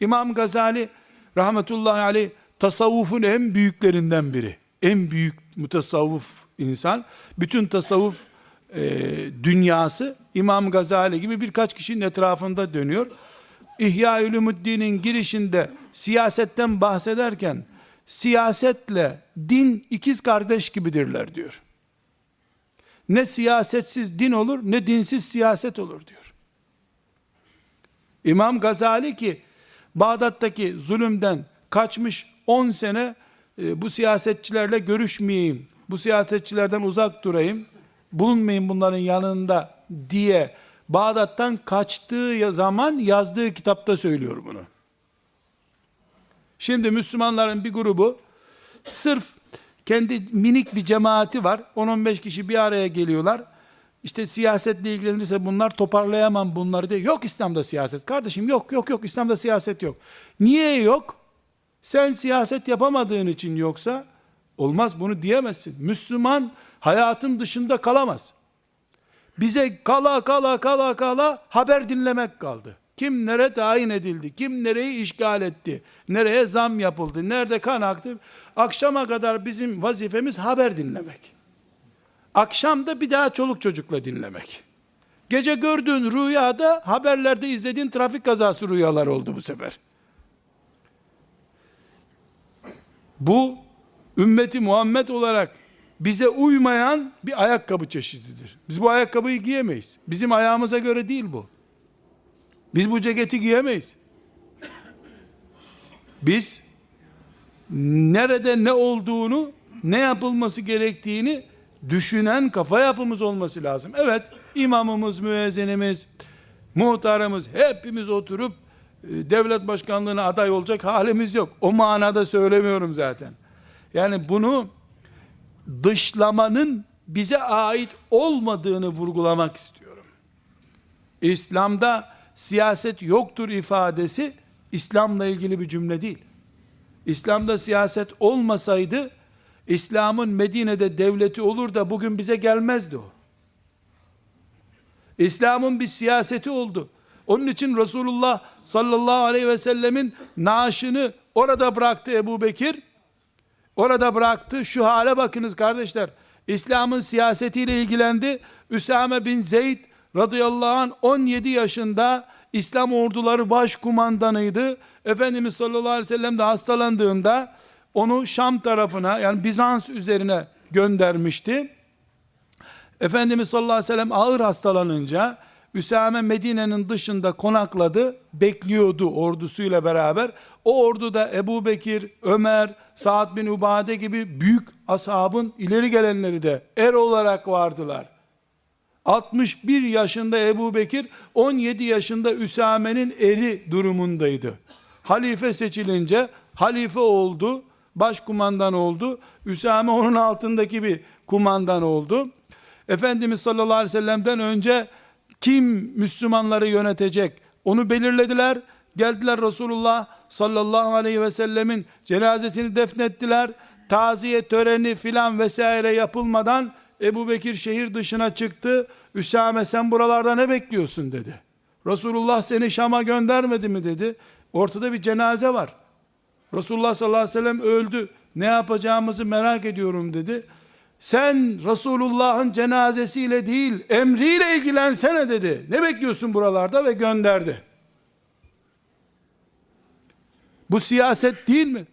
İmam Gazali rahmetullahi aleyh tasavvufun en büyüklerinden biri. En büyük mutasavvuf insan. Bütün tasavvuf e, dünyası İmam Gazali gibi birkaç kişinin etrafında dönüyor. İhya Ulumuddin'in girişinde siyasetten bahsederken siyasetle din ikiz kardeş gibidirler diyor. Ne siyasetsiz din olur ne dinsiz siyaset olur diyor. İmam Gazali ki Bağdat'taki zulümden kaçmış 10 sene e, bu siyasetçilerle görüşmeyeyim, bu siyasetçilerden uzak durayım, bulunmayayım bunların yanında diye Bağdat'tan kaçtığı zaman yazdığı kitapta söylüyor bunu. Şimdi Müslümanların bir grubu sırf kendi minik bir cemaati var. 10-15 kişi bir araya geliyorlar. İşte siyasetle ilgilenirse bunlar toparlayamam bunları diye. Yok İslam'da siyaset. Kardeşim yok yok yok İslam'da siyaset yok. Niye yok? Sen siyaset yapamadığın için yoksa olmaz bunu diyemezsin. Müslüman hayatın dışında kalamaz. Bize kala kala kala kala haber dinlemek kaldı. Kim nere tayin edildi? Kim nereyi işgal etti? Nereye zam yapıldı? Nerede kan aktı? Akşama kadar bizim vazifemiz haber dinlemek. Akşam da bir daha çoluk çocukla dinlemek. Gece gördüğün rüyada haberlerde izlediğin trafik kazası rüyalar oldu bu sefer. Bu ümmeti Muhammed olarak bize uymayan bir ayakkabı çeşididir. Biz bu ayakkabıyı giyemeyiz. Bizim ayağımıza göre değil bu. Biz bu ceketi giyemeyiz. Biz nerede ne olduğunu, ne yapılması gerektiğini düşünen kafa yapımız olması lazım. Evet, imamımız, müezzinimiz, muhtarımız hepimiz oturup e, devlet başkanlığına aday olacak halimiz yok. O manada söylemiyorum zaten. Yani bunu dışlamanın bize ait olmadığını vurgulamak istiyorum. İslam'da siyaset yoktur ifadesi İslam'la ilgili bir cümle değil. İslam'da siyaset olmasaydı İslam'ın Medine'de devleti olur da bugün bize gelmezdi o. İslam'ın bir siyaseti oldu. Onun için Resulullah sallallahu aleyhi ve sellemin naaşını orada bıraktı Ebu Bekir. Orada bıraktı. Şu hale bakınız kardeşler. İslam'ın siyasetiyle ilgilendi. Üsame bin Zeyd radıyallahu anh 17 yaşında İslam orduları başkumandanıydı. Efendimiz sallallahu aleyhi ve sellem de hastalandığında onu Şam tarafına yani Bizans üzerine göndermişti. Efendimiz sallallahu aleyhi ve sellem ağır hastalanınca Üsame Medine'nin dışında konakladı, bekliyordu ordusuyla beraber. O orduda Ebu Bekir, Ömer, Sa'd bin Ubade gibi büyük ashabın ileri gelenleri de er olarak vardılar. 61 yaşında Ebu Bekir, 17 yaşında Üsame'nin eri durumundaydı. Halife seçilince halife oldu, başkumandan oldu. Üsame onun altındaki bir kumandan oldu. Efendimiz sallallahu aleyhi ve sellem'den önce kim Müslümanları yönetecek onu belirlediler. Geldiler Resulullah sallallahu aleyhi ve sellemin cenazesini defnettiler. Taziye töreni filan vesaire yapılmadan Ebu Bekir şehir dışına çıktı. Üsame sen buralarda ne bekliyorsun dedi. Resulullah seni Şam'a göndermedi mi dedi. Ortada bir cenaze var. Resulullah sallallahu aleyhi ve sellem öldü. Ne yapacağımızı merak ediyorum dedi. Sen Resulullah'ın cenazesiyle değil, emriyle ilgilensene dedi. Ne bekliyorsun buralarda ve gönderdi. Bu siyaset değil mi?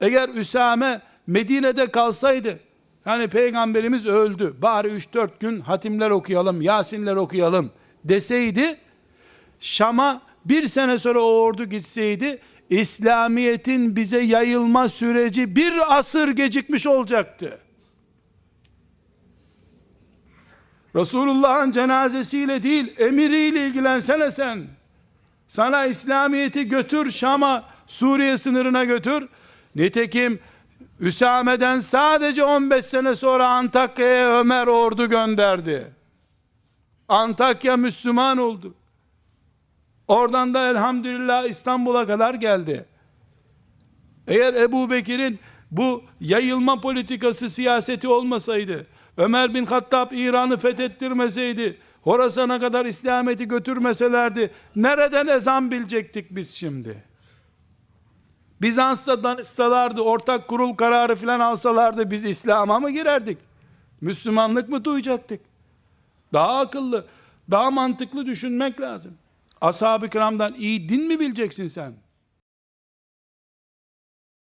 Eğer Üsame Medine'de kalsaydı, hani peygamberimiz öldü, bari 3-4 gün hatimler okuyalım, Yasinler okuyalım deseydi, Şam'a bir sene sonra o ordu gitseydi, İslamiyet'in bize yayılma süreci bir asır gecikmiş olacaktı. Resulullah'ın cenazesiyle değil, emiriyle ilgilensene sen. Sana İslamiyet'i götür Şam'a, Suriye sınırına götür. Nitekim Üsame'den sadece 15 sene sonra Antakya'ya Ömer ordu gönderdi. Antakya Müslüman oldu. Oradan da elhamdülillah İstanbul'a kadar geldi. Eğer Ebu Bekir'in bu yayılma politikası siyaseti olmasaydı, Ömer bin Hattab İran'ı fethettirmeseydi, Horasan'a kadar İslamiyet'i götürmeselerdi, nereden ezan bilecektik biz şimdi? Bizans'ta danışsalardı, ortak kurul kararı falan alsalardı biz İslam'a mı girerdik? Müslümanlık mı duyacaktık? Daha akıllı, daha mantıklı düşünmek lazım. Ashab-ı kiramdan iyi din mi bileceksin sen?